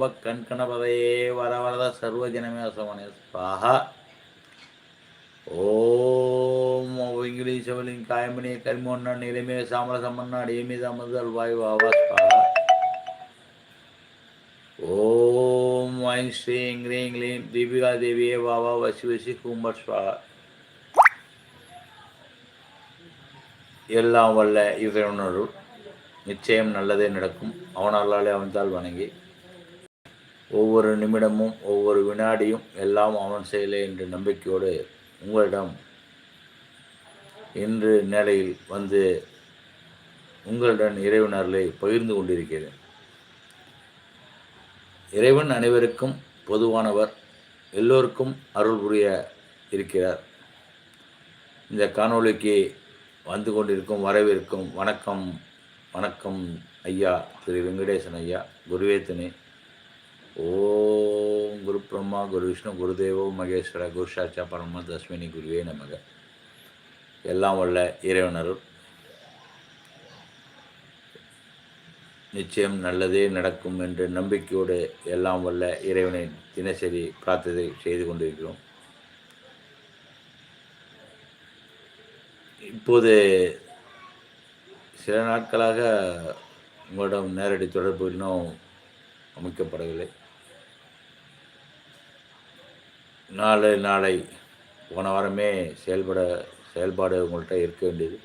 ஓம்ப கண்கணபதையே வர வரத சர்வஜனமே அசமனே ஸ்வாஹா ஓம் இங்கிலீஷவலின் காயமணி கரிமோன்ன நிலைமே சாமல சம்மன்னா அடியமீது அமது அல்வாய் வாவா ஓம் ஐம் ஸ்ரீ க்ரீம் இங்கிலீம் தீபிகா தேவியே வாவா வசி வசி கும்பர் ஸ்வாஹா எல்லாம் வல்ல இறைவனருள் நிச்சயம் நல்லதே நடக்கும் அவனாலே அவன்தால் வணங்கி ஒவ்வொரு நிமிடமும் ஒவ்வொரு வினாடியும் எல்லாம் அவன் செயலே என்ற நம்பிக்கையோடு உங்களிடம் இன்று நேரையில் வந்து உங்களுடன் இறைவனர்களை பகிர்ந்து கொண்டிருக்கிறேன். இறைவன் அனைவருக்கும் பொதுவானவர் எல்லோருக்கும் அருள் புரிய இருக்கிறார். இந்த காணொளிக்கு வந்து கொண்டிருக்கும் வரவிருக்கும் வணக்கம் வணக்கம் ஐயா திரு வெங்கடேசன் ஐயா குருவேத்தனே ஓம் குரு பிரம்மா குரு விஷ்ணு குருதேவோ மகேஸ்வர குரு சாட்சா பரம தஸ்மினி குருவே நமக. எல்லாம் வல்ல இறைவனர் நிச்சயம் நல்லதே நடக்கும் என்ற நம்பிக்கையோடு எல்லாம் வல்ல இறைவனை தினசரி பிரார்த்தனை செய்து கொண்டிருக்கிறோம். இப்போது சில நாட்களாக உங்களிடம் நேரடி தொடர்பு இன்னும் அமைக்கப்படவில்லை. நாளை நாளை போன வாரமே செயல்பட செயல்பாடு உங்கள்கிட்ட இருக்க வேண்டியது.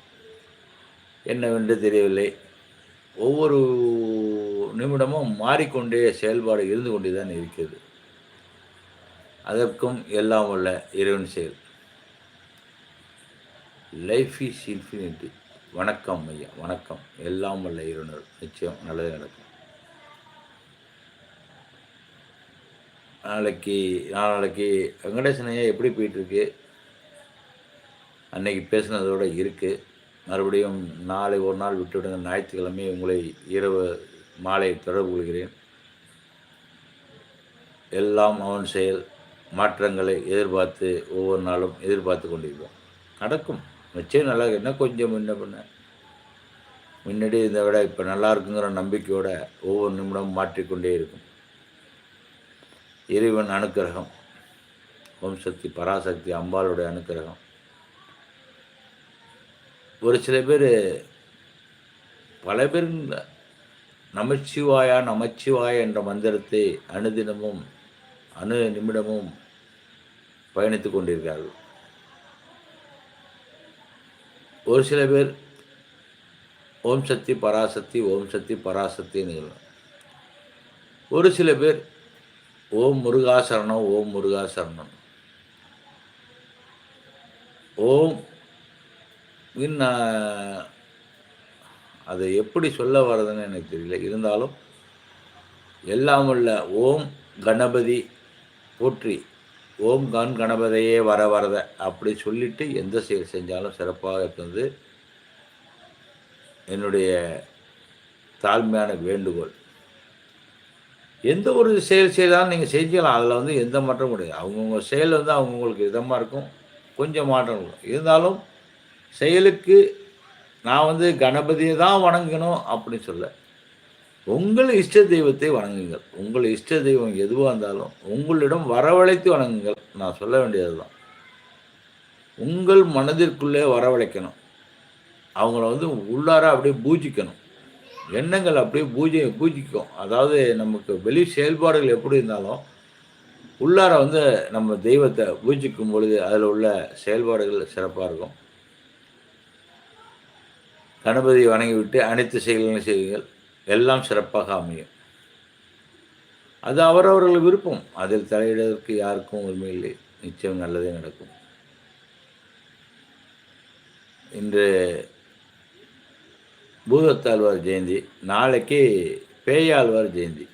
என்னவென்று தெரியவில்லை. ஒவ்வொரு நிமிடமும் மாறிக்கொண்டே செயல்பாடு இருந்து கொண்டே தான் இருக்கிறது. அதற்கும் எல்லாம் உள்ள இறைவன் செயல். லைஃப் இஸ் இன்ஃபினிட்டி வணக்கம் ஐயா வணக்கம். எல்லாம் வல்ல இறைவனர் நிச்சயம் நல்லது நடக்கும். நாளைக்கு நாளைக்கு வெங்கடேசன் ஐயா எப்படி போயிட்டுருக்கு? அன்னைக்கு பேசினதோடு இருக்குது மறுபடியும் நாளை ஒரு நாள் விட்டுவிடுங்க ஞாயிற்றுக்கிழமை உங்களை இரவு மாலை தொடர்பு கொள்கிறேன். எல்லாம் அவன் செயல். மாற்றங்களை எதிர்பார்த்து ஒவ்வொரு நாளும் எதிர்பார்த்து கொண்டிருக்கிறோம் நடக்கும். நிச்சயம் நல்லா என்ன கொஞ்சம் முன்ன பண்ண முன்னாடி இதை விட இப்போ நல்லா இருக்குங்கிற நம்பிக்கையோட ஒவ்வொரு நிமிடமும் மாற்றிக்கொண்டே இருக்கும். இறைவன் அனுக்கிரகம். ஓம் சக்தி பராசக்தி அம்பாளுடைய அனுக்கிரகம். ஒரு சில பேர் பல பேர் நமச்சிவாயா நமச்சிவாய என்ற மந்திரத்தை அணுதினமும் அணு நிமிடமும் பயணித்து கொண்டிருக்கிறார்கள். ஒரு சில பேர் ஓம் சக்தி பராசக்தி ஓம் சக்தி பராசக்தின்னு ஒரு சில பேர் ஓம் முருகாசரணம் ஓம் முருகாசரணம். ஓம் அதை எப்படி சொல்ல வர்றதுன்னு எனக்கு தெரியல. இருந்தாலும் எல்லாம் உள்ள ஓம் கணபதி போற்றி ஓம் கண் கணபதியே வர வரத அப்படி சொல்லிட்டு எந்த செயல் செஞ்சாலும் சிறப்பாக இருந்தது என்னுடைய தாழ்மையான வேண்டுகோள். எந்த ஒரு செயல் செய்தாலும் நீங்கள் செஞ்சலாம் அதில் வந்து எந்த மாற்றம் கிடையாது. அவங்கவுங்க செயல் வந்து அவங்கவுங்களுக்கு இதமாக இருக்கும். கொஞ்சம் மாற்றம் இருக்கும். இருந்தாலும் செயலுக்கு நான் வந்து கணபதியை தான் வணங்கணும் அப்படின்னு சொல்ல. உங்கள் இஷ்ட தெய்வத்தை வணங்குங்கள். உங்கள் இஷ்ட தெய்வம் எதுவாக இருந்தாலும் உங்களிடம் வரவழைத்து வணங்குங்கள். நான் சொல்ல வேண்டியது தான் உங்கள் மனதிற்குள்ளே வரவழைக்கணும். அவங்கள வந்து உள்ளார அப்படியே பூஜிக்கணும். எண்ணங்கள் அப்படியே பூஜை பூஜிக்கும். அதாவது நமக்கு வெளி செயல்பாடுகள் எப்படி இருந்தாலும் உள்ளார வந்து நம்ம தெய்வத்தை பூஜிக்கும் பொழுது அதில் உள்ள செயல்பாடுகள் சிறப்பாக இருக்கும். கணபதி வணங்கிவிட்டு அனைத்து செயல்களும் செய்யுங்கள். எல்லாம் சிறப்பாக அமையும். அது அவரவர்கள் விருப்பம். அதில் தலையிடுவதற்கு யாருக்கும் உரிமை இல்லை. நிச்சயம் நல்லதே நடக்கும். இன்று பூதத்தாழ்வார் ஜெயந்தி நாளைக்கு பேயாழ்வார் ஜெயந்தி.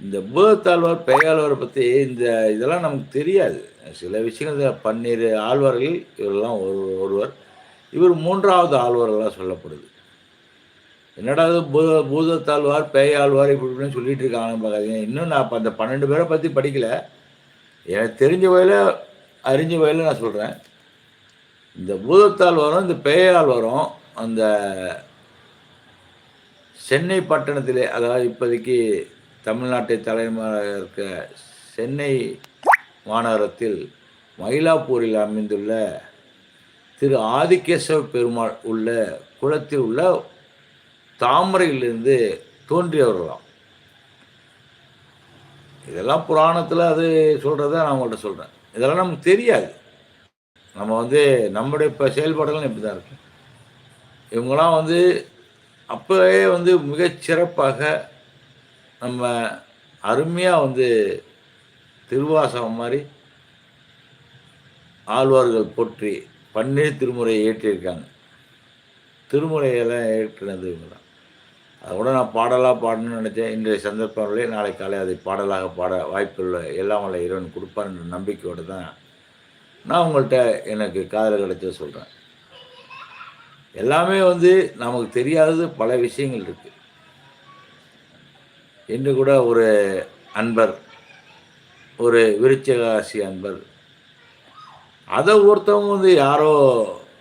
இந்த பூதத்தாழ்வார் பேயாழ்வாரை பற்றி இந்த இதெல்லாம் நமக்கு தெரியாது. சில விஷயங்கள் பன்னீர் ஆழ்வார்கள் இவரெல்லாம் ஒரு ஒருவர். இவர் மூன்றாவது ஆழ்வார்களாக சொல்லப்படுது. என்னடா பூத பூதத்தாழ்வார் பேயாழ்வார் இப்படி இப்படின்னு சொல்லிட்டு இருக்காங்க பார்க்காதீங்க. இன்னும் நான் இப்போ அந்த பன்னெண்டு பேரை பற்றி படிக்கல. எனக்கு தெரிஞ்ச வகையில் அறிஞ்ச வகையில் நான் சொல்கிறேன் இந்த பூதத்தாழ்வாரும் இந்த பேயாழ்வாரும் அந்த சென்னை பட்டணத்திலே அதாவது இப்போதைக்கு தமிழ்நாட்டை தலைமையாக இருக்க சென்னை மாநகரத்தில் மயிலாப்பூரில் அமைந்துள்ள திரு ஆதிகேசவ பெருமாள் உள்ள குளத்தில் உள்ள தாமரையிலிருந்து தோன்றியவர்களாம். இதெல்லாம் புராணத்தில் அது சொல்கிறத நான் உங்கள்கிட்ட சொல்கிறேன் இதெல்லாம் நமக்கு தெரியாது. நம்ம வந்து நம்முடைய இப்போ செயல்பாடுகள் இப்படி தான் இருக்கு. இவங்களாம் வந்து அப்போவே வந்து மிகச்சிறப்பாக நம்ம அருமையாக வந்து திருவாசகம் மாதிரி ஆழ்வார்கள் போற்றி பன்னீர் திருமுறையை ஏற்றியிருக்காங்க திருமுறையெல்லாம் ஏற்றினது இவங்க தான் அதை கூட நான் பாடலாக பாடணும்னு நினச்சேன். இன்றைய சந்தர்ப்பங்களே நாளை காலை அதை பாடலாக பாட வாய்ப்புள்ள எல்லாம் வல்ல இறைவன் கொடுப்பார் என்ற நம்பிக்கையோடு தான் நான் உங்கள்கிட்ட எனக்கு காதல் கிடைச்ச சொல்கிறேன் எல்லாமே வந்து நமக்கு தெரியாதது பல விஷயங்கள் இருக்குது இன்று கூட ஒரு அன்பர் ஒரு விருச்சகாசி அன்பர் அதை ஒருத்தவங்க வந்து யாரோ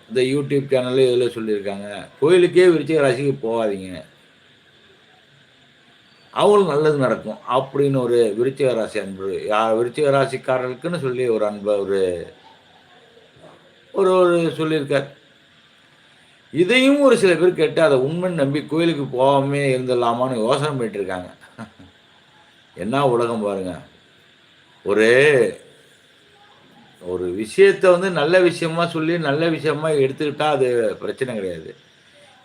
இந்த யூடியூப் சேனலில் இதில் சொல்லியிருக்காங்க கோயிலுக்கே விருச்சிக ராசிக்கு போகாதீங்க. அவங்களுக்கு நல்லது நடக்கும் அப்படின்னு ஒரு விருச்சிக ராசி அன்பு யார் விருச்சிக ராசிக்காரர்களுக்குன்னு சொல்லி ஒரு அன்பை ஒரு ஒரு ஒரு சொல்லியிருக்கார். இதையும் ஒரு சில பேர் கேட்டு அதை உண்மைன்னு நம்பி கோயிலுக்கு போகாமே இருந்துடலாமான்னு யோசனை பண்ணிட்டு இருக்காங்க என்ன உலகம் பாருங்க. ஒரு ஒரு விஷயத்த வந்து நல்ல விஷயமா சொல்லி நல்ல விஷயமா எடுத்துக்கிட்டா அது பிரச்சனை கிடையாது.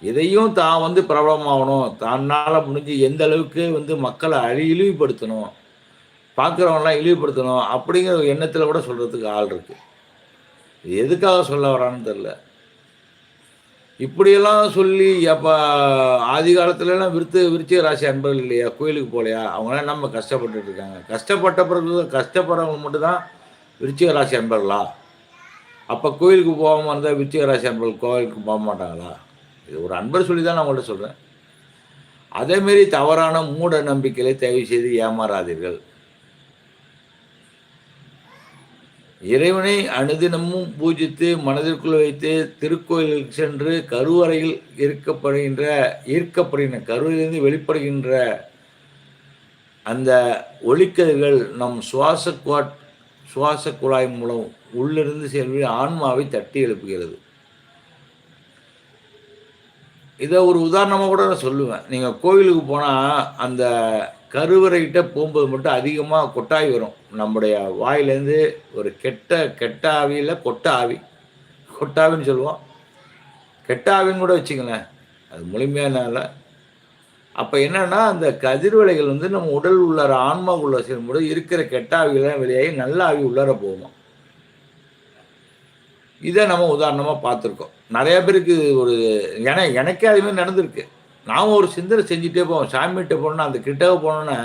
இதையும் தான் வந்து பிரபலமாகணும். தன்னால் முடிஞ்சு எந்த அளவுக்கு வந்து மக்களை அழி இழிவுபடுத்தணும். பார்க்குறவங்களாம் இழிவுபடுத்தணும் அப்படிங்கிற ஒரு எண்ணத்தில் கூட சொல்கிறதுக்கு ஆள் இருக்குது எதுக்காக சொல்ல வரான்னு தெரில இப்படியெல்லாம் சொல்லி அப்போ ஆதி காலத்துலலாம் விருத்து விருச்சிக ராசி அன்பர்கள் இல்லையா? கோயிலுக்கு போகலையா அவங்களாம் நம்ம கஷ்டப்பட்டுட்டு இருக்காங்க? கஷ்டப்பட்ட பிறகு கஷ்டப்படுறவங்க மட்டும்தான் விருச்சிக ராசி அன்பர்களா? அப்போ கோயிலுக்கு போகாமல் இருந்தால் விருச்சிக ராசி அன்பர்கள் கோயிலுக்கு போக மாட்டாங்களா? இது ஒரு அன்பர் சொல்லி தான் நான் உங்கள்கிட்ட சொல்கிறேன் அதேமாரி தவறான மூட நம்பிக்கைகளை தயவு செய்து ஏமாறாதீர்கள். இறைவனை அனுதினமும் பூஜித்து மனதிற்குள் வைத்து திருக்கோயிலுக்கு சென்று கருவறையில் இருக்கப்படுகின்ற ஈர்க்கப்படுகின்ற கருவிலிருந்து வெளிப்படுகின்ற அந்த ஒளிக்கதிர்கள் நம் சுவாச குவாட் சுவாச குழாய் மூலம் உள்ளிருந்து செல்வி ஆன்மாவை தட்டி எழுப்புகிறது. இதை ஒரு உதாரணமாக கூட நான் சொல்லுவேன். நீங்கள் கோவிலுக்கு போனால் அந்த கருவறைகிட்ட போகும்போது மட்டும் அதிகமாக கொட்டாய் வரும். நம்முடைய வாயிலேருந்து ஒரு கெட்ட கெட்ட ஆவியில் கொட்ட ஆவி. கொட்டாவின்னு சொல்லுவோம். கெட்ட ஆவின்னு கூட வச்சுங்களேன் அது முழுமையான அப்போ என்னென்னா அந்த கதிர்வலைகள் வந்து நம்ம உடல் உள்ளார ஆன்மாவுக்குள்ள சேரும்போது இருக்கிற கெட்ட ஆவிகள்லாம் வெளியாகி நல்ல ஆவி உள்ளார போகும். இதை நம்ம உதாரணமாக பார்த்துருக்கோம். நிறைய பேருக்கு ஒரு என எனக்கே அதுமாதிரி நடந்திருக்கு. நாம் ஒரு சிந்தனை செஞ்சுட்டே போவோம். சாமிகிட்ட போனோம்னா அந்த கிட்டக போனோன்னா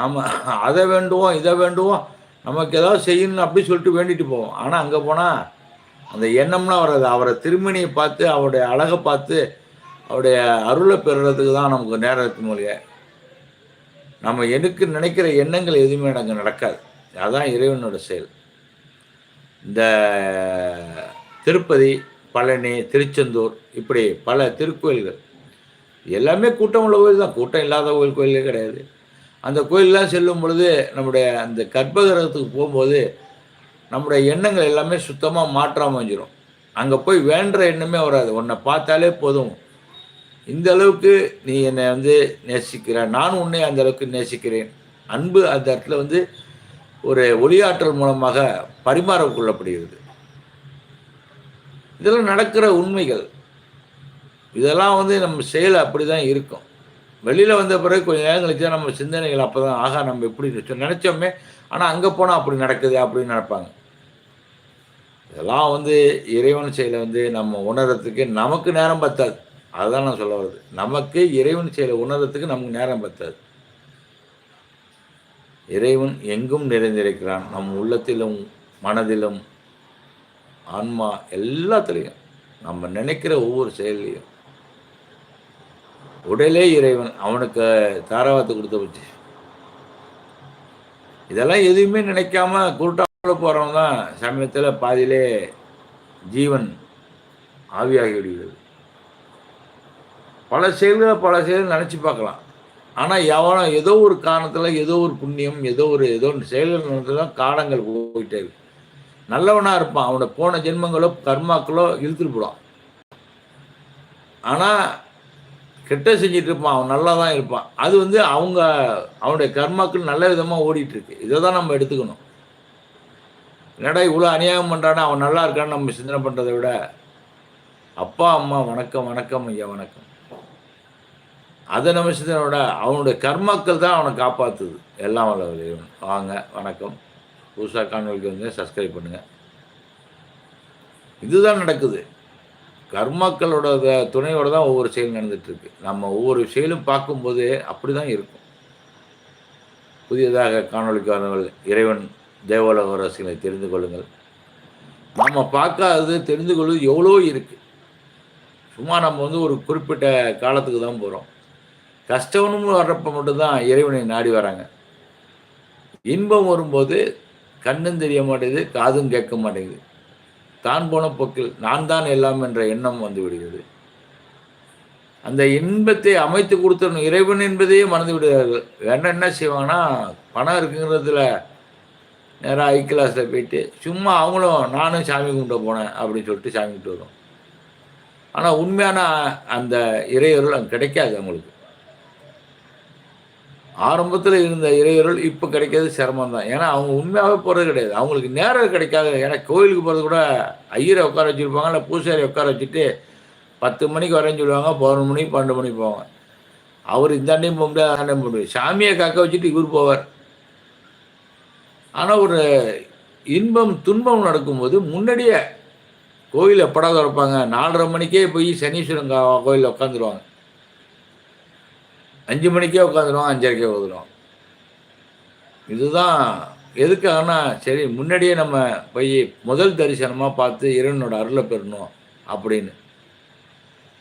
நம்ம அதை வேண்டுவோம் இதை வேண்டுவோம் நமக்கு ஏதாவது செய்யணும்னு அப்படி சொல்லிட்டு வேண்டிட்டு போவோம். ஆனால் அங்கே போனால் அந்த எண்ணம்னா வராது. அவரை திருமணியை பார்த்து அவருடைய அழகை பார்த்து அவருடைய அருளை பெறுறதுக்கு தான் நமக்கு நேரம் இருக்கும் மொழிய நம்ம எனக்கு நினைக்கிற எண்ணங்கள் எதுவுமே எனக்கு நடக்காது. அதுதான் இறைவனோட செயல். இந்த திருப்பதி பழனி திருச்செந்தூர் இப்படி பல திருக்கோயில்கள். எல்லாமே கூட்டம் உள்ள கோயில் தான். கூட்டம் இல்லாத கோயில் கோயிலே கிடையாது. அந்த கோயிலெலாம் செல்லும் பொழுது நம்முடைய அந்த கர்ப்பகிரகத்துக்கு போகும்போது நம்முடைய எண்ணங்கள் எல்லாமே சுத்தமாக மாற்றாமல் வந்துடும் அங்கே போய் வேண்டுற எண்ணமே வராது. உன்னை பார்த்தாலே போதும். இந்த அளவுக்கு நீ என்னை வந்து நேசிக்கிற நானும் உன்னை அந்த அளவுக்கு நேசிக்கிறேன். அன்பு அந்த இடத்துல வந்து ஒரு ஒளியாற்றல் மூலமாக பரிமாறக்கொள்ளப்படுகிறது இதெல்லாம் நடக்கிற உண்மைகள். இதெல்லாம் வந்து நம்ம செயல் அப்படி தான் இருக்கும். வெளியில் வந்த பிறகு கொஞ்சம் நேரம் கழிச்சா நம்ம சிந்தனைகள் அப்போ தான் ஆகா நம்ம எப்படி நினச்சோமே ஆனால் அங்கே போனால் அப்படி நடக்குது அப்படின்னு நினைப்பாங்க. இதெல்லாம் வந்து இறைவன் செயலை வந்து நம்ம உணர்றதுக்கு நமக்கு நேரம் பத்தாது. அதுதான் நான் சொல்ல வருது நமக்கு இறைவன் செயலை உணர்றதுக்கு நமக்கு நேரம் பத்தாது. இறைவன் எங்கும் நிறைந்திருக்கிறான். நம் உள்ளத்திலும் மனதிலும் ஆன்மா எல்லாத்துலேயும். நம்ம நினைக்கிற ஒவ்வொரு செயல்லையும். உடலே இறைவன் அவனுக்கு தாராவத்தை கொடுத்த வச்சு இதெல்லாம் எதுவுமே நினைக்காம குருட்டாவில் போகிறவங்க தான் சமயத்தில் பாதியிலே ஜீவன் ஆவியாகி விடுகிறது பல செயல்களை பல செயல்கள் நினச்சி பார்க்கலாம். ஆனால் எவனோ ஏதோ ஒரு காரணத்தில் ஏதோ ஒரு புண்ணியம் ஏதோ ஒரு ஏதோ ஒரு செயல்கள் நடந்து தான் காலங்கள் போயிட்டே இருக்கு. நல்லவனாக இருப்பான். அவனை போன ஜென்மங்களோ கர்மாக்களோ இழுத்துட்டு போடான் ஆனால் கெட்ட செஞ்சுட்டு இருப்பான் அவன் நல்லா தான் இருப்பான். அது வந்து அவங்க அவனுடைய கர்மாக்கள் நல்ல விதமாக ஓடிட்டுருக்கு. இதை தான் நம்ம எடுத்துக்கணும். என்னடா இவ்வளோ அநியாயம் பண்ணுறானே அவன் நல்லா இருக்கான்னு நம்ம சிந்தனை பண்ணுறதை விட அப்பா அம்மா வணக்கம் வணக்கம் ஐயா வணக்கம். அதை நம்ம சிந்தனை விட அவனுடைய கர்மாக்கள் தான் அவனை காப்பாற்றுது எல்லாம் வல்ல வாங்க வணக்கம். புதுசாக காணொலிக்கு வந்து சப்ஸ்கிரைப் பண்ணுங்கள் இதுதான் நடக்குது. கர்மாக்களோட துணையோடு துணையோட தான் ஒவ்வொரு செயலும் நடந்துகிட்ருக்கு. நம்ம ஒவ்வொரு செயலும் பார்க்கும்போது அப்படி தான் இருக்கும். புதியதாக காணொலிக்கானவர்கள் இறைவன் தேவலோக ரசிகளை தெரிந்து கொள்ளுங்கள். நம்ம பார்க்காதது தெரிந்து கொள்வது எவ்வளோ இருக்குது சும்மா நம்ம வந்து ஒரு குறிப்பிட்ட காலத்துக்கு தான் போகிறோம் கஷ்டம்னு வர்றப்போ மட்டும்தான் இறைவனை நாடி வராங்க. இன்பம் வரும்போது கண்ணும் தெரிய மாட்டேங்குது காதும் கேட்க மாட்டேங்குது. தான் போன போக்கில் நான் தான் எல்லாம் என்ற எண்ணம் வந்து விடுகிறது அந்த இன்பத்தை அமைத்து கொடுத்த இறைவன் என்பதையே மறந்து விடுகிறார்கள். வேண்டாம் என்ன செய்வாங்கன்னா பணம் இருக்குங்கிறதுல நேராக ஐ கிளாஸில் போயிட்டு சும்மா அவங்களும் நானும் சாமி கும்பிட போனேன் அப்படின்னு சொல்லிட்டு சாமி கும்பிட்டு வரும் ஆனால் உண்மையான அந்த இறையருள் அங்கே கிடைக்காது அவங்களுக்கு. ஆரம்பத்தில் இருந்த இறையருள் இப்போ கிடைக்கிறது சிரமம் தான் ஏன்னா அவங்க உண்மையாகவே போகிறது கிடையாது. அவங்களுக்கு நேரம் கிடைக்காது. ஏன்னா கோயிலுக்கு போகிறது கூட ஐயரை உட்கார வச்சுருப்பாங்க இல்லை பூசாரி உட்கார வச்சுட்டு பத்து மணிக்கு வரேன்னு சொல்லுவாங்க பதினொரு மணிக்கு பன்னெண்டு மணிக்கு போவாங்க. அவர் இந்த அண்டையும் போக முடியாது அந்த போக முடியாது சாமியை காக்க வச்சுட்டு இவர் போவார். ஆனால் ஒரு இன்பம் துன்பம் நடக்கும்போது முன்னாடியே கோயில் எப்படா திறப்பாங்க நாலரை மணிக்கே போய் சனீஸ்வரன் கோயிலில் உட்காந்துருவாங்க அஞ்சு மணிக்கே உட்காந்துருவோம் அஞ்சரைக்கே உதறுவான் இதுதான் எதுக்காகனா சரி முன்னாடியே நம்ம போய் முதல் தரிசனமாக பார்த்து இறைவனோட அருளை பெறணும் அப்படின்னு.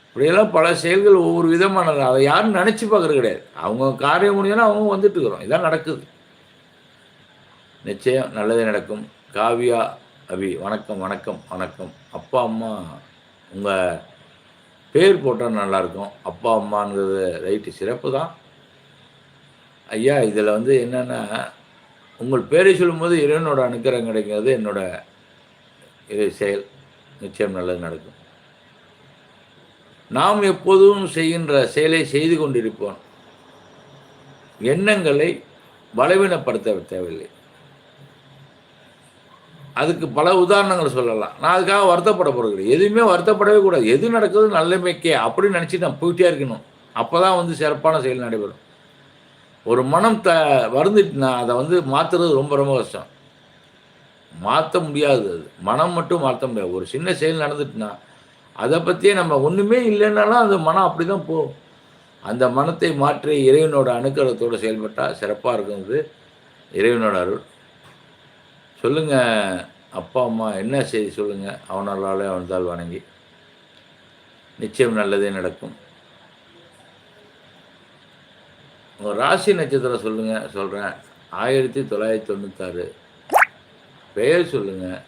இப்படியெல்லாம் பல செயல்கள் ஒவ்வொரு விதமானது. அதை யாரும் நினச்சி பார்க்குறது கிடையாது. அவங்க காரியம் முடியும்னா அவங்க வந்துட்டு இருக்கிறோம். இதான் நடக்குது. நிச்சயம் நல்லதே நடக்கும். காவியா அபி வணக்கம் வணக்கம் வணக்கம். அப்பா அம்மா உங்கள் பேர் போட்டால் நல்லாயிருக்கும் அப்பா அம்மாங்கிறது ரைட்டு சிறப்பு தான். ஐயா இதில் வந்து என்னென்னா உங்கள் பேரை சொல்லும்போது இறைவனோட அனுக்கிறம் கிடைக்கிறது என்னோட இது செயல். நிச்சயம் நல்லது நடக்கும். நாம் எப்போதும் செய்கின்ற செயலை செய்து கொண்டிருப்போம். எண்ணங்களை பலவீனப்படுத்த தேவையில்லை. அதுக்கு பல உதாரணங்கள் சொல்லலாம். நான் அதுக்காக வருத்தப்பட போகிறது எதுவுமே வருத்தப்படவே கூடாது. எது நடக்குது நல்லமைக்கே அப்படின்னு நினச்சி நான் போயிட்டே இருக்கணும். அப்போ தான் வந்து சிறப்பான செயல் நடைபெறும். ஒரு மனம் த வருந்துட்டுனா அதை வந்து மாற்றுறது ரொம்ப ரொம்ப கஷ்டம். மாற்ற முடியாது அது. மனம் மட்டும் மாற்ற முடியாது. ஒரு சின்ன செயல் நடந்துட்டுனா அதை பற்றியே நம்ம ஒன்றுமே இல்லைன்னாலும் அந்த மனம் அப்படி தான் போகும். அந்த மனத்தை மாற்றி இறைவனோட அணுக்கரத்தோடு செயல்பட்டால் சிறப்பாக இருக்கிறது இறைவனோட அருள். சொல்லுங்க அப்பா அம்மா என்ன செய்தி சொல்லுங்க? அவனாலே அவன்தால் வணங்கி. நிச்சயம் நல்லதே நடக்கும். உங்கள் ராசி நட்சத்திரம் சொல்லுங்க சொல்கிறேன் ஆயிரத்தி தொள்ளாயிரத்தி தொண்ணூத்தாறு. பெயர் சொல்லுங்க.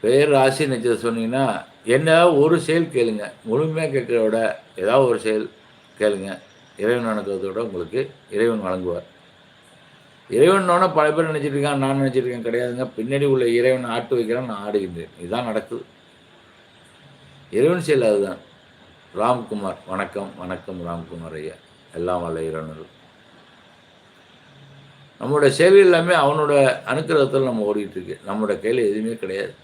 பெயர் ராசி நட்சத்திரம் சொன்னீங்கன்னா என்ன ஒரு செயல் கேளுங்க. முழுமையாக கேட்குறத விட ஏதாவது ஒரு செயல் கேளுங்க. இறைவன் அனுக்கிறதோட உங்களுக்கு இறைவன் வழங்குவார். இறைவனோட பல பேர் நினச்சிருக்கான் இருக்கான் நான் நினச்சிருக்கேன் இருக்கேன் கிடையாதுங்க. பின்னாடி உள்ள இறைவன் ஆட்டு வைக்கிறான் நான் ஆடுகின்றேன் இதுதான் நடக்குது. இறைவன் செயல் அதுதான். ராம்குமார் வணக்கம் வணக்கம் ராம்குமார் ஐயா. எல்லாம் வல்ல இறைவனர் நம்மளோட செயல் எல்லாமே அவனோட அனுக்கிரகத்தில் நம்ம ஓடிக்கிட்டு இருக்கு. நம்மளோட கையில் எதுவுமே கிடையாது.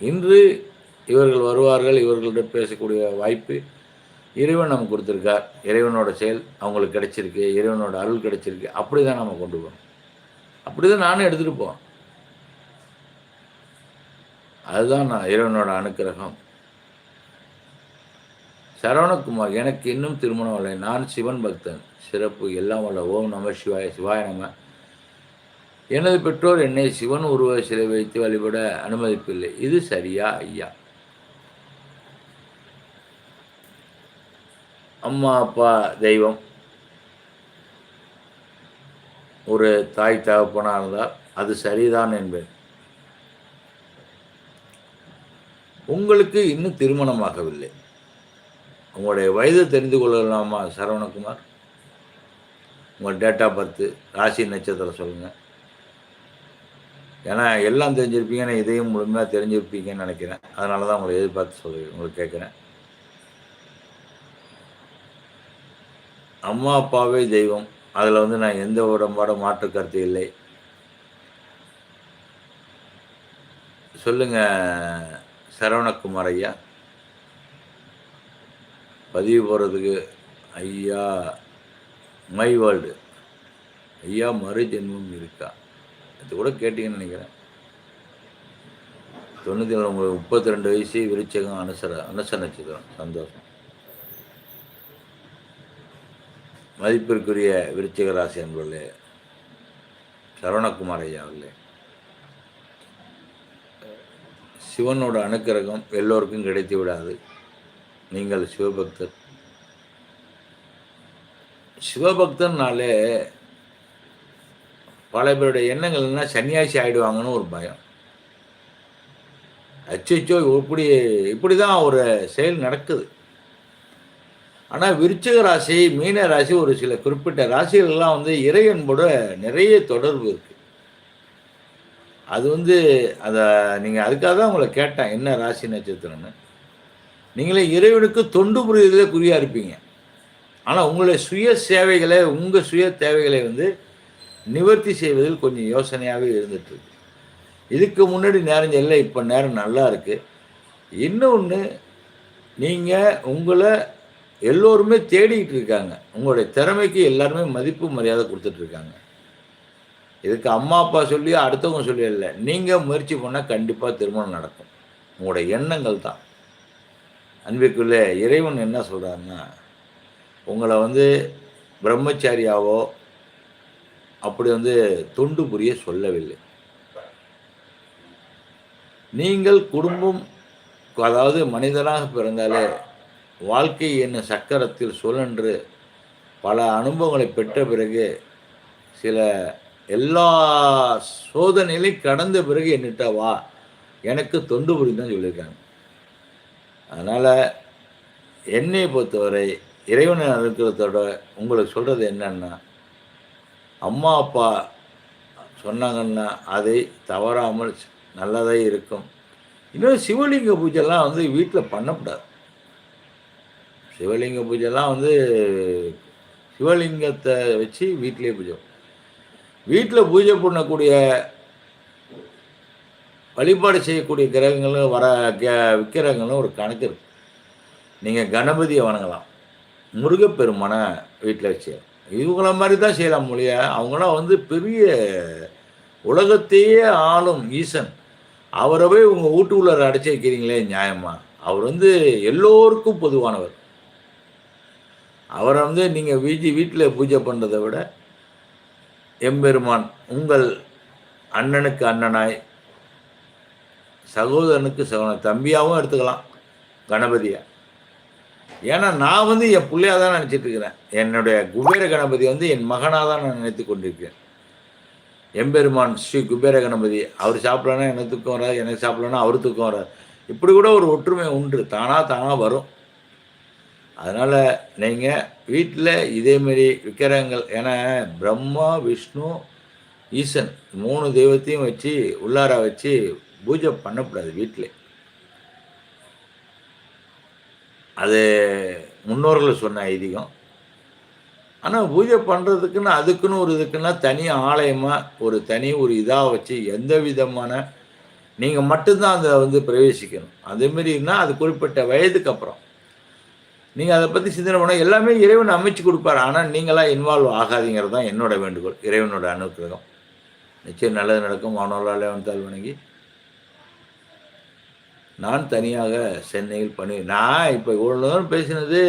இன்று இவர்கள் வருவார்கள் இவர்களிடம் பேசக்கூடிய வாய்ப்பு இறைவன் நமக்கு கொடுத்துருக்கார். இறைவனோட செயல் அவங்களுக்கு கிடைச்சிருக்கு. இறைவனோட அருள் கிடைச்சிருக்கு. அப்படி தான் நம்ம கொண்டு போகணும். அப்படி தான் நானும் எடுத்துகிட்டு போவேன். அதுதான் நான் இறைவனோட அனுக்கிரகம். சரவணகுமார் எனக்கு இன்னும் திருமணம் இல்லை. நான் சிவன் பக்தன். சிறப்பு. எல்லாம் வல்ல. ஓம் நம சிவாய சிவாய நம. எனது பெற்றோர் என்னை சிவன் உருவ சிலை வைத்து வழிபட அனுமதிப்பில்லை. இது சரியா? ஐயா. அம்மா அப்பா தெய்வம். ஒரு தாய் தகப்பனாக இருந்தால் அது சரிதான் என்பேன். உங்களுக்கு இன்னும் திருமணமாகவில்லை. உங்களுடைய வயது தெரிந்து கொள்ளலாமா சரவணகுமார்? உங்கள் டேட் ஆஃப் பர்த்து ராசி நட்சத்திரம் சொல்லுங்கள் ஏன்னா எல்லாம் தெரிஞ்சிருப்பீங்கன்னு இதையும் முழுமையாக தெரிஞ்சிருப்பீங்கன்னு நினைக்கிறேன். அதனால தான் உங்களை எதிர்பார்த்து சொல்லி உங்களுக்கு கேட்குறேன். அம்மா அப்பாவே தெய்வம். அதில் வந்து நான் எந்த உடம்பாட மாற்று கருத்து இல்லை. சொல்லுங்க சரவணக்குமார் ஐயா. பதிவு போகிறதுக்கு ஐயா மை வேர்ல்டு. ஐயா மறு ஜென்மம் இருக்கா? இது கூட கேட்டீங்கன்னு நினைக்கிறேன். தொண்ணூற்றி நாலு உங்களுக்கு முப்பத்தி ரெண்டு வயசு விருச்சகம் அனுசர அனுசர நட்சத்திரம். சந்தோஷம். மதிப்பிற்குரிய விருச்சிகராசி அன்பர்களே சரவணகுமார் ஐயா அவர்களே சிவனோட அனுக்கிரகம் எல்லோருக்கும் கிடைத்து விடாது. நீங்கள் சிவபக்தர். சிவபக்தன்னாலே பல பேருடைய எண்ணங்கள் என்ன சன்னியாசி ஆயிடுவாங்கன்னு ஒரு பயம். அச்சோ இப்படி இப்படி தான் ஒரு செயல் நடக்குது. ஆனால் விருச்சிக ராசி மீன ராசி ஒரு சில குறிப்பிட்ட ராசிகள்லாம் வந்து இறையன்போட நிறைய தொடர்பு இருக்குது அது வந்து அதை நீங்கள் அதுக்காக தான் உங்களை கேட்டேன் என்ன ராசி நட்சத்திரம்னு. நீங்களே இறைவனுக்கு தொண்டு புரிதலே குறியாக இருப்பீங்க. ஆனால் உங்களுடைய சுய சேவைகளை உங்கள் சுய தேவைகளை வந்து நிவர்த்தி செய்வதில் கொஞ்சம் யோசனையாகவே இருந்துகிட்ருக்கு இதுக்கு முன்னாடி நேரம் இல்லை இப்போ நேரம் நல்லா இருக்குது இன்னொன்று நீங்கள் உங்களை எல்லோருமே தேடிக்கிட்டு இருக்காங்க. உங்களுடைய திறமைக்கு எல்லாருமே மதிப்பு மரியாதை கொடுத்துட்ருக்காங்க இதுக்கு அம்மா அப்பா சொல்லி அடுத்தவங்க சொல்லி இல்லை. நீங்கள் முயற்சி பண்ணால் கண்டிப்பாக திருமணம் நடக்கும். உங்களுடைய எண்ணங்கள் தான். அன்பிற்குள்ளே இறைவன் என்ன சொல்கிறாருன்னா உங்களை வந்து பிரம்மச்சாரியாவோ அப்படி வந்து தொண்டு புரிய சொல்லவில்லை. நீங்கள் குடும்பம் அதாவது மனிதனாக பிறந்தாலே வாழ்க்கை என்னும் சக்கரத்தில் சுழன்று பல அனுபவங்களை பெற்ற பிறகு சில எல்லா சோதனைகளையும் கடந்த பிறகு என்னிட்ட வா எனக்கு தொண்டு புரிந்தான் சொல்லியிருக்காங்க. அதனால் என்னை பொறுத்தவரை இறைவனை இருக்கிறதோட உங்களுக்கு சொல்கிறது என்னன்னா அம்மா அப்பா சொன்னாங்கன்னா அதை தவறாமல் நல்லதாக இருக்கும். இன்னும் சிவலிங்க பூஜைலாம் வந்து வீட்டில் பண்ணக்கூடாது. சிவலிங்க பூஜைலாம் வந்து சிவலிங்கத்தை வச்சு வீட்டிலே பூஜை. வீட்டில் பூஜை பண்ணக்கூடிய வழிபாடு செய்யக்கூடிய கிரகங்களும் வர விக்கிரகங்களும் ஒரு கணக்கு இருக்கு. நீங்கள் கணபதியை வணங்கலாம். முருகப்பெருமானை வீட்டில் வச்சு. இவங்கள மாதிரி தான் செய்யலாம் மொழிய அவங்களாம் வந்து பெரிய உலகத்தையே ஆளும் ஈசன். அவரவே உங்கள் வீட்டுக்குள்ளார அடைச்சி வைக்கிறீங்களே நியாயமா? அவர் வந்து எல்லோருக்கும் பொதுவானவர். அவரை வந்து நீங்கள் வீதி வீட்டில் பூஜை பண்ணுறதை விட எம்பெருமான் உங்கள் அண்ணனுக்கு அண்ணனாய் சகோதரனுக்கு சகோதர தம்பியாகவும் எடுத்துக்கலாம் கணபதியை. ஏன்னா நான் வந்து என் பிள்ளையாக தான் நினச்சிட்டு இருக்கிறேன். என்னுடைய குபேர கணபதி வந்து என் மகனாக தான் நான் நினைத்து கொண்டிருக்கேன் எம்பெருமான் ஸ்ரீ குபேர கணபதி அவர் சாப்பிடலன்னா எனக்கு தூக்கம் வராது எனக்கு சாப்பிடலன்னா அவர் தூக்கம் வராது. இப்படி கூட ஒரு ஒற்றுமை உண்டு. தானாக தானாக வரும். அதனால் நீங்கள் வீட்டில் இதேமாரி விக்கிரகங்கள் ஏன்னா பிரம்மா விஷ்ணு ஈசன் மூணு தெய்வத்தையும் வச்சு உள்ளார வச்சு பூஜை பண்ணக்கூடாது வீட்டில் அது முன்னோர்கள் சொன்ன ஐதீகம். ஆனால் பூஜை பண்ணுறதுக்குன்னு அதுக்குன்னு ஒரு இதுக்குன்னா தனி ஆலயமாக ஒரு தனி ஒரு இதாக வச்சு எந்த விதமான நீங்கள் மட்டும்தான் அதை வந்து பிரவேசிக்கணும். அதேமாரினா அது குறிப்பிட்ட வயதுக்கு அப்புறம். நீங்கள் அதை பற்றி சிந்தனை பண்ண எல்லாமே இறைவன் அமைச்சு கொடுப்பார். ஆனால் நீங்களாம் இன்வால்வ் ஆகாதீங்கிறது தான் என்னோட வேண்டுகோள். இறைவனோட அனுக்கிரகம். நிச்சயம் நல்லது நடக்கும். அவனோட தால் வணங்கி. நான் தனியாக சென்னையில் பணி நான் இப்போ இவ்வளோ நேரம் பேசினது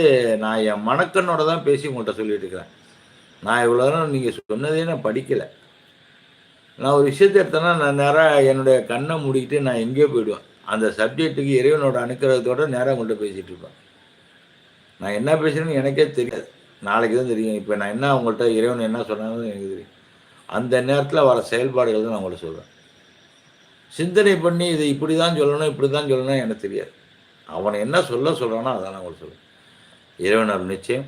நான் என் மணக்கண்ணோட தான் பேசி உங்கள்கிட்ட சொல்லிட்டு இருக்கிறேன். நான் இவ்வளோ நேரம் நீங்கள் சொன்னதே நான் படிக்கலை. நான் ஒரு விஷயத்தை எடுத்தேன்னா நான் நேராக என்னுடைய கண்ணை மூடிக்கிட்டு நான் எங்கேயோ போயிடுவேன். அந்த சப்ஜெக்ட்டுக்கு இறைவனோட அனுக்கிறதோட நேராக உங்கள்கிட்ட பேசிகிட்டு இருப்பேன். நான் என்ன பேசுகிறேன்னு எனக்கே தெரியாது. நாளைக்கு தான் தெரியும். இப்போ நான் என்ன உங்கள்கிட்ட இறைவன் என்ன சொன்னாங்கன்னு எனக்கு தெரியும். அந்த நேரத்தில் வர செயல்பாடுகள் தான் நான் உங்கள்ட்ட சொல்கிறேன் சிந்தனை பண்ணி இதை இப்படி தான் சொல்லணும் இப்படி தான் சொல்லணும் எனக்கு தெரியாது. அவனை என்ன சொல்ல சொல்கிறானோ அதான் நான் உங்களுக்கு சொல்லுவேன் இறைவனர் நிச்சயம்.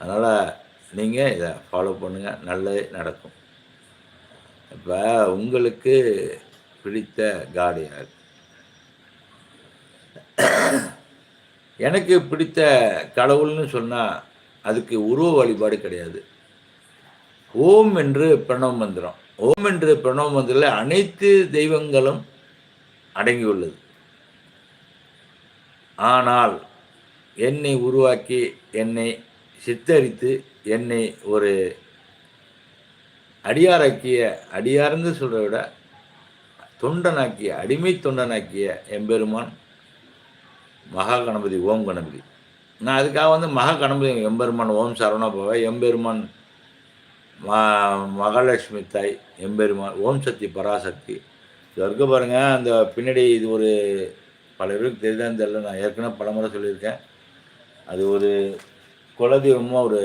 அதனால் நீங்கள் இதை ஃபாலோ பண்ணுங்கள் நல்லதே நடக்கும். இப்போ உங்களுக்கு பிடித்த காடு யார்? எனக்கு பிடித்த கடவுள்னு சொன்னால் அதுக்கு உருவ வழிபாடு கிடையாது. ஓம் என்று பிரணவ மந்திரம். ஓம் என்று பிரணவ மந்திரில் அனைத்து தெய்வங்களும் அடங்கியுள்ளது. ஆனால் என்னை உருவாக்கி என்னை சித்தரித்து என்னை ஒரு அடியாராக்கிய அடியார்ந்து சொல்கிறத விட தொண்டனாக்கிய அடிமை தொண்டனாக்கிய எம்பெருமான் மகா கணபதி ஓம் கணபதி. நான் அதுக்காக வந்து மகா கணபதி எம்பெருமான் ஓம் சரவணா பவ. எம்பெருமான் மா மகாலட்சுமி தாய் எம்பெருமான் ஓம் சக்தி பராசக்தி. இருக்க பாருங்கள் அந்த பின்னாடி இது ஒரு பல பேருக்கு தெரியுதான் தெரியல. நான் ஏற்கனவே பலமுறை சொல்லியிருக்கேன். அது ஒரு குலதெய்வமாக ஒரு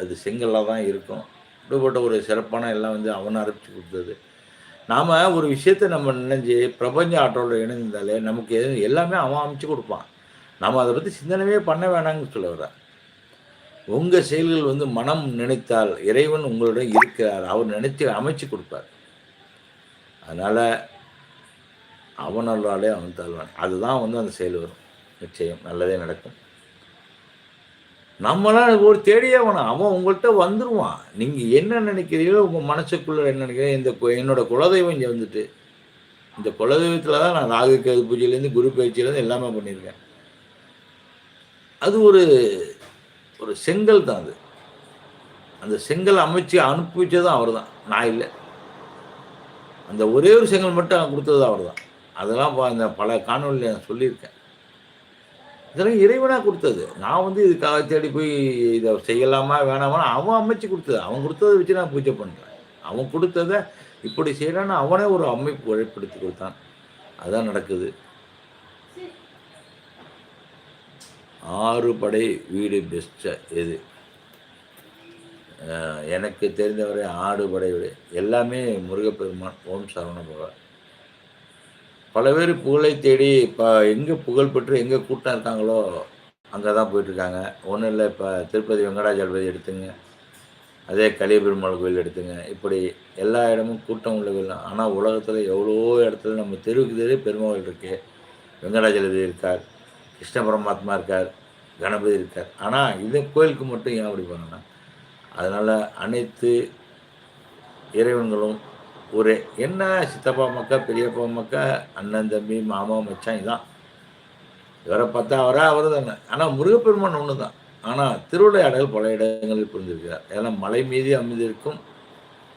அது செங்கல்லாக தான் இருக்கும். இப்படிப்பட்ட ஒரு சிறப்பான எல்லாம் வந்து அவனை அரைச்சி கொடுத்தது. நாம் ஒரு விஷயத்த நம்ம நினைஞ்சு பிரபஞ்ச ஆற்றோட இணைந்தாலே நமக்கு எது எல்லாமே அவன் அமைச்சு கொடுப்பான். நம்ம அதை பற்றி சிந்தனையே பண்ண வேணாங்கன்னு சொல்ல வர உங்கள் செயல்கள் வந்து மனம் நினைத்தால் இறைவன் உங்களுடன் இருக்கிறார். அவர் நினைத்து அமைச்சு கொடுப்பார். அதனால் அவனல்லாலே அவன் தாழ்வான் அதுதான் வந்து அந்த செயல் வரும். நிச்சயம். நல்லதே நடக்கும். நம்மளாம் ஒரு தேடியே வேணும். அவன் உங்கள்கிட்ட வந்துடுவான் நீங்கள் என்ன நினைக்கிறீங்களோ உங்கள் மனசுக்குள்ளே என்ன நினைக்கிறீங்க இந்த என்னோட குலதெய்வம் இங்கே வந்துட்டு இந்த குலதெய்வத்தில் தான் நான் ராகு கேது பூஜையிலேருந்து குரு பயிற்சியிலேருந்து எல்லாமே பண்ணியிருக்கேன். அது ஒரு ஒரு செங்கல் தான் அது. அந்த செங்கல் அமைச்சு அனுப்பி வச்சதும் அவர் தான் நான் இல்லை. அந்த ஒரே ஒரு செங்கல் மட்டும் கொடுத்தது அவர் தான் அதெல்லாம் பா- இந்த பல காணொலியில் நான் சொல்லியிருக்கேன். இதெல்லாம் இறைவனாக கொடுத்தது. நான் வந்து இதுக்காக தேடி போய் இதை செய்யலாமா வேணாமா அவன் அமைச்சு கொடுத்தது. அவன் கொடுத்ததை வச்சு நான் பூஜை பண்ணுறேன் அவன் கொடுத்ததை இப்படி செய்யலான்னு அவனே ஒரு அமைப்பு ஏற்படுத்தி கொடுத்தான். அதான் நடக்குது. ஆறு படை வீடு பெஸ்ட்டு எது? எனக்கு தெரிந்தவரை ஆடு படை வீடு. எல்லாமே முருகப்பெருமான் ஓம் சரவண பகவான். பல பேர் புகழை தேடி இப்போ எங்கே புகழ் பெற்று எங்கே கூட்டம் இருக்காங்களோ அங்கே தான் போயிட்டுருக்காங்க. ஒன்றும் இல்லை இப்போ திருப்பதி வெங்கடாஜலபதி எடுத்துங்க அதே கலியபெருமாள் கோயில் எடுத்துங்க. இப்படி எல்லா இடமும் கூட்டம் உள்ள கோயில் ஆனால் உலகத்தில் எவ்வளோ இடத்துல நம்ம தெருவுக்கு தெரு பெருமாள் இருக்கு. வெங்கடாஜலபதி இருக்கார் கிருஷ்ண பரமாத்மா இருக்கார் கணபதி இருக்கார். ஆனால் இந்த கோயிலுக்கு மட்டும் ஏன் அப்படி பண்ணணும்? அதனால் அனைத்து இறைவன்களும் ஒரே என்ன சித்தப்பா மக்கா பெரியப்பா மக்கா அண்ணன் தம்பி மாமா மச்சான் இதான். இவரை பார்த்தா அவரா அவர் தானே ஆனால் முருகப்பெருமான் ஒன்று தான் ஆனால் திருவிளையாடல் பல இடங்களில் புரிந்திருக்கிறார். ஏன்னா மலை மீது அமைந்திருக்கும்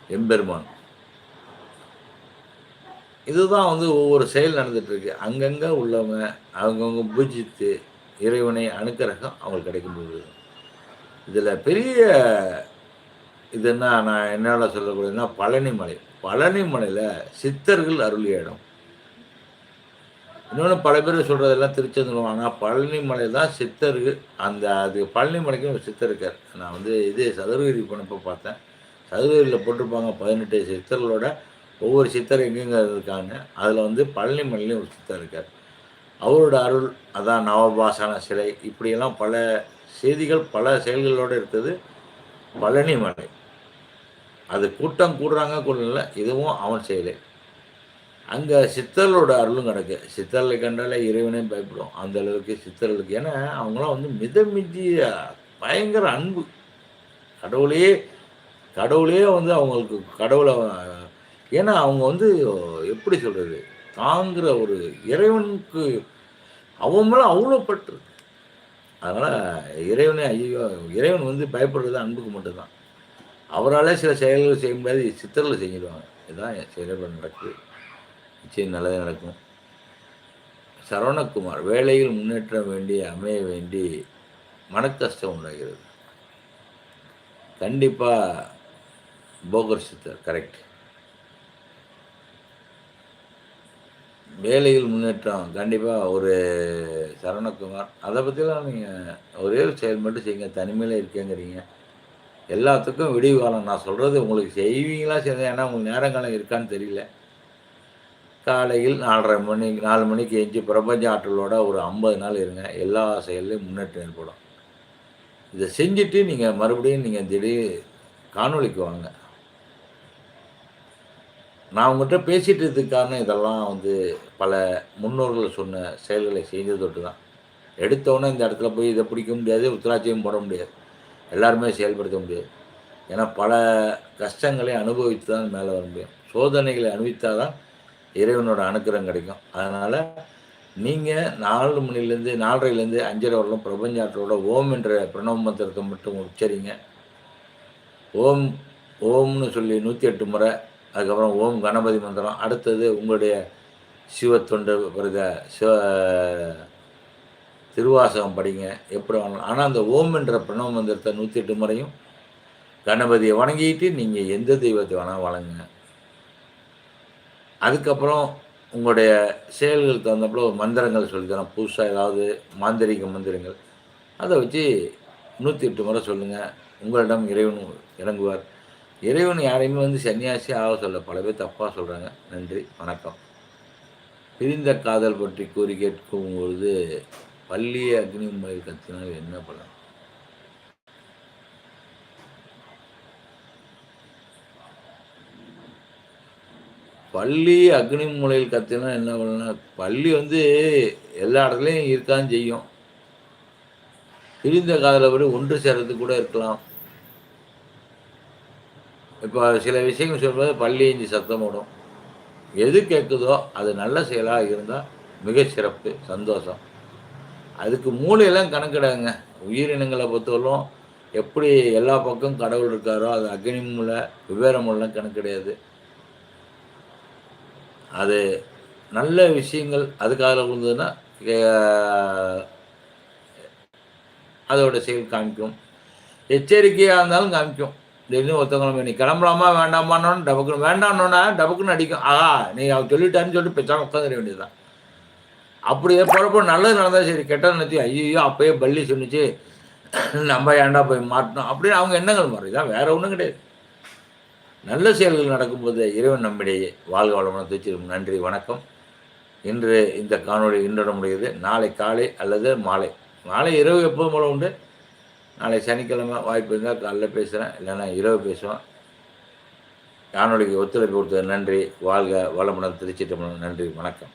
எம்பெருமான். இதுதான் வந்து ஒவ்வொரு செயல் நடந்துகிட்ருக்கு அங்கங்கே உள்ளவங்க அவங்கவுங்க பூஜித்து இறைவனை அணுக்கரகம் அவங்களுக்கு கிடைக்கும்போது இதில் பெரிய இதுன்னா நான் என்னால் சொல்லக்கூடியதுன்னா பழனி மலை பழனிமலையில் சித்தர்கள் அருளிய இடம். இன்னொன்று பல பேர் சொல்கிறதெல்லாம் திருச்செந்தூர் ஆனால் பழனிமலை தான் சித்தர்கள் அந்த அது பழனிமலைக்கும் ஒரு சித்தர் இருக்கார். நான் வந்து இது சதுரகிரி போனப்போ பார்த்தேன். சதுரகிரியில் போட்டிருப்பாங்க பதினெட்டு சித்தர்களோட. ஒவ்வொரு சித்தர் எங்கெங்க இருக்காங்க அதில் வந்து பழனிமலையிலையும் ஒரு சித்தர் இருக்கார். அவரோட அருள் அதான் நவபாசன சிலை இப்படியெல்லாம் பல செய்திகள் பல செயல்களோடு இருக்குது பழனிமலை அது கூட்டம் கூடுறாங்க கூடல இதுவும் அவன் செயலே. அங்கே சித்தர்களோட அருளும் கிடக்கு. சித்தர்களை கண்டாலே இறைவனே பயப்படும். அந்த அளவுக்கு சித்தர்களுக்கு ஏன்னா அவங்களாம் வந்து மிதமிஞ்சிய பயங்கர அன்பு. கடவுளையே கடவுளே வந்து அவங்களுக்கு கடவுளை ஏன்னா அவங்க வந்து எப்படி சொல்கிறது தாங்கிற ஒரு இறைவனுக்கு அவன் மேலே அவ்வளோ பற்று. அதனால் இறைவனே ஐயோ இறைவன் வந்து பயப்படுறது அன்புக்கு மட்டும்தான். அவரால் சில செயல்கள் செய்ய முடியாது சித்தரில் செஞ்சிடுவாங்க இதுதான் செயல்கள் நடக்குது. நிச்சயம் நல்லது நடக்கும். சரவணகுமார் வேலையில் முன்னேற்றம் வேண்டி அமைய வேண்டி மனக்கஷ்டம் உண்டாகிறது. கண்டிப்பாக போகர் சித்தர் கரெக்ட் வேலையில் முன்னேற்றம் கண்டிப்பாக ஒரு சரவணகுமார். அதை பற்றிலாம் நீங்கள் ஒரே ஒரு செயல் மட்டும் செய்யுங்க. தனிமையில் இருக்கேங்கிறீங்க. எல்லாத்துக்கும் விடிவு காலம். நான் சொல்கிறது உங்களுக்கு செய்வீங்களா செய்ய ஏன்னா உங்களுக்கு நேரங்காலம் இருக்கான்னு தெரியல. காலையில் நாலரை மணி நாலு மணிக்கு எஞ்சி பிரபஞ்ச ஆற்றலோட ஒரு ஐம்பது நாள் இருங்க. எல்லா செயல்லையும் முன்னேற்றம் ஏற்படும். இதை செஞ்சுட்டு நீங்கள் மறுபடியும் நீங்கள் திடீர் காணொலிக்கு வாங்க. நான் உங்கள்கிட்ட பேசிகிட்டு காரணம் இதெல்லாம் வந்து பல முன்னோர்கள் சொன்ன செயல்களை செய்தது தொட்டு தான் எடுத்தோன்னே இந்த இடத்துல போய் இதை பிடிக்க முடியாது உத்தராட்சியம் போட முடியாது. எல்லாருமே செயல்படுத்த முடியாது. ஏன்னா பல கஷ்டங்களை அனுபவித்து தான் மேலே வர முடியும். சோதனைகளை அனுபவித்தால் தான் இறைவனோட அனுக்கிரம் கிடைக்கும். அதனால் நீங்கள் நாலு மணிலேருந்து நாலரைலேருந்து அஞ்சரை வரலாம் பிரபஞ்சாற்றோட ஓம் என்ற பிரணவ மந்திரத்தை மட்டும் உச்சரிங்க. ஓம் ஓம்னு சொல்லி நூற்றி எட்டு முறை அதுக்கப்புறம் ஓம் கணபதி மந்திரம் அடுத்தது உங்களுடைய சிவத்தொண்டு சிவ திருவாசகம் படிங்க எப்படி வேணாலும். ஆனால் அந்த ஓம் என்ற பிரணவ மந்திரத்தை நூற்றி எட்டு முறையும் கணபதியை வணங்கிட்டு நீங்கள் எந்த தெய்வத்தை வேணால் வணங்குங்க. அதுக்கப்புறம் உங்களுடைய செயல்களுக்கு தகுந்தப்போ ஒரு மந்திரங்கள் சொல்லித்தரோம் புதுசாக ஏதாவது மாந்திரிக மந்திரங்கள். அதை வச்சு நூற்றி எட்டு முறை சொல்லுங்கள் உங்களிடம் இறைவன் இறங்குவார். இறைவன் யாரையுமே வந்து சன்னியாசி ஆக சொல்ல பல பேர் தப்பாக சொல்கிறாங்க நன்றி வணக்கம். பிரிந்த காதல் பற்றி கூறி கேட்கும் பொழுது பள்ளியை அக்னி மயில் கத்தினால் என்ன பலன்? பள்ளி அக்னி மூலையில் கத்தினா என்ன பண்ணா பள்ளி வந்து எல்லா இடத்துலையும் இருக்கான்னு செய்யும். பிரிந்த காதல படி ஒன்று சேர்றது கூட இருக்கலாம். இப்போ சில விஷயங்கள் சொல்லும்போது பள்ளி இஞ்சி சத்தம் விடும் எது கேட்குதோ அது நல்ல செயலாக இருந்தால் மிக சிறப்பு சந்தோஷம். அதுக்கு மூளையெல்லாம் கணக்கிடாங்க உயிரினங்களை பொறுத்தவரைக்கும் எப்படி எல்லா பக்கம் கடவுள் இருக்காரோ அது அக்னி மூலை விவேர மூலம் கணக்கு கிடையாது அது நல்ல விஷயங்கள் அதுக்காக விழுந்ததுன்னா அதோட செயல் காமிக்கும். எச்சரிக்கையாக இருந்தாலும் காமிக்கும். திடீர்னு ஒருத்தவங்க நீ கிளம்பலாமா வேண்டாமான்னு டபக்குன்னு வேண்டாம்னோன்னா டபக்குன்னு அடிக்கும். ஆஹா நீ அவன் சொல்லிட்டான்னு சொல்லிட்டு பேசாமல் உட்காந்துட வேண்டியதுதான். அப்படி போகிறப்போ நல்லது நடந்தால் சரி கெட்டது நிறுத்தி ஐயோ அப்பயே பள்ளி சொன்னிச்சு. நம்ம ஏன்டா போய் மாட்டணும்? அப்படின்னு அவங்க எண்ணங்கள் மாறி தான் வேற ஒன்றும் கிடையாது. நல்ல செயல்கள் நடக்கும்போது இறைவன் நம்மிடையே வாழ்க வளமுடன் திருச்சிரும் நன்றி வணக்கம். இன்று இந்த காணொலி இன்றுடன் முடியுது நாளை காலை அல்லது மாலை. மாலை இரவு எப்போதும் போல உண்டு. நாளை சனிக்கிழமை வாய்ப்பு இருந்தால் காலைல பேசுகிறேன் இல்லைன்னா இரவு பேசுவேன் காணொலிக்கு ஒத்துழைப்பு கொடுத்தது நன்றி. வாழ்க வளமுடன் திருச்சிட்டம்பலம் நன்றி வணக்கம்.